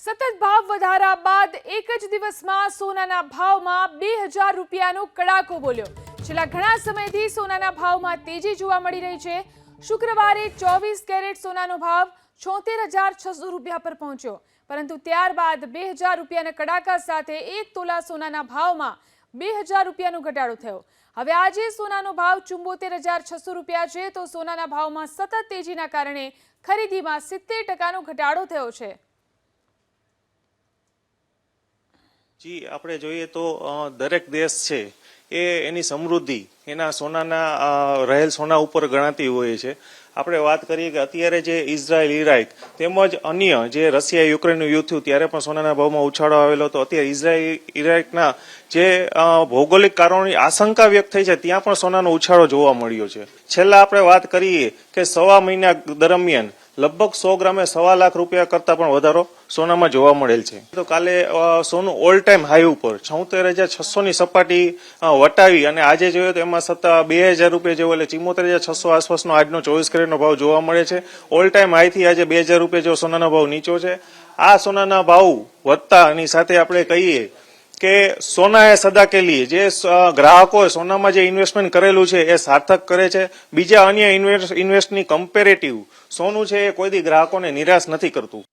સતત ભાવ વધારા બાદ એક જ દિવસમાં સોનાના ભાવમાં બે હજાર રૂપિયાનો કડાકો બોલ્યો. છેલ્લા ઘણા સમયથી સોનાના ભાવમાં તેજી જોવા મળી રહી છે. શુક્રવારે ચોવીસ કેરેટ સોનાનો ભાવ છોતેર હજાર છસો રૂપિયા પર પહોંચ્યો. પરંતુ ત્યારબાદ બે હજાર રૂપિયાના કડાકા સાથે એક તોલા સોનાના ભાવમાં બે હજાર રૂપિયાનો ઘટાડો થયો. હવે આજે સોનાનો ભાવ ચુંબોતેર હજાર છસો રૂપિયા છે તો સોનાના ભાવમાં સતત તેજીના કારણે ખરીદીમાં સિત્તેર ટકાનો ઘટાડો થયો છે. જી, આપણે જોઈએ તો દરેક દેશ છે એ એની સમૃદ્ધિ, એના સોનાના રહેલ સોના ઉપર ગણાતી હોય છે. આપણે વાત કરીએ કે અત્યારે જે ઇઝરાયલ, ઇરાક તેમજ અન્ય જે રશિયા, યુક્રેનનું યુદ્ધ થયું ત્યારે પણ સોનાના ભાવમાં ઉછાળો આવેલો હતો. અત્યારે ઇઝરાયલ, ઇરાકના જે ભૌગોલિક કારણોની આશંકા વ્યક્ત થઈ છે, ત્યાં પણ સોનાનો ઉછાળો જોવા મળ્યો છે. છેલ્લા આપણે વાત કરીએ કે સવા મહિના દરમિયાન લગભગ સો ગ્રામે સવા લાખ રૂપિયા કરતા પણ વધારો સોનામાં જોવા મળેલ છે. તો કાલે સોનું ઓલ ટાઈમ હાઈ ઉપર છોતેર હજાર છસો ની સપાટી વટાવી અને આજે જોઈએ તો એમાં સત્તા બે હજાર રૂપિયા જેવો એટલે ચિમોતેર હજાર છસો આસપાસનો આજનો ચોવીસ કેરેટનો ભાવ જોવા મળે છે. ઓલ ટાઈમ હાઈથી આજે બે હજાર રૂપિયા જેવો સોનાનો ભાવ નીચો છે. આ સોનાના ભાવ વધતાની સાથે આપણે કહીએ કે સોના એ સદા કે લીએ. જે ગ્રાહકોએ સોનામાં જે ઇન્વેસ્ટમેન્ટ કરેલું છે એ સાર્થક કરે છે. બીજા અન્ય ઇન્વેસ્ટ ઇન્વેસ્ટની કમ્પેરેટિવ સોનું છે એ કોઈ દી ગ્રાહકોને નિરાશ નથી કરતું.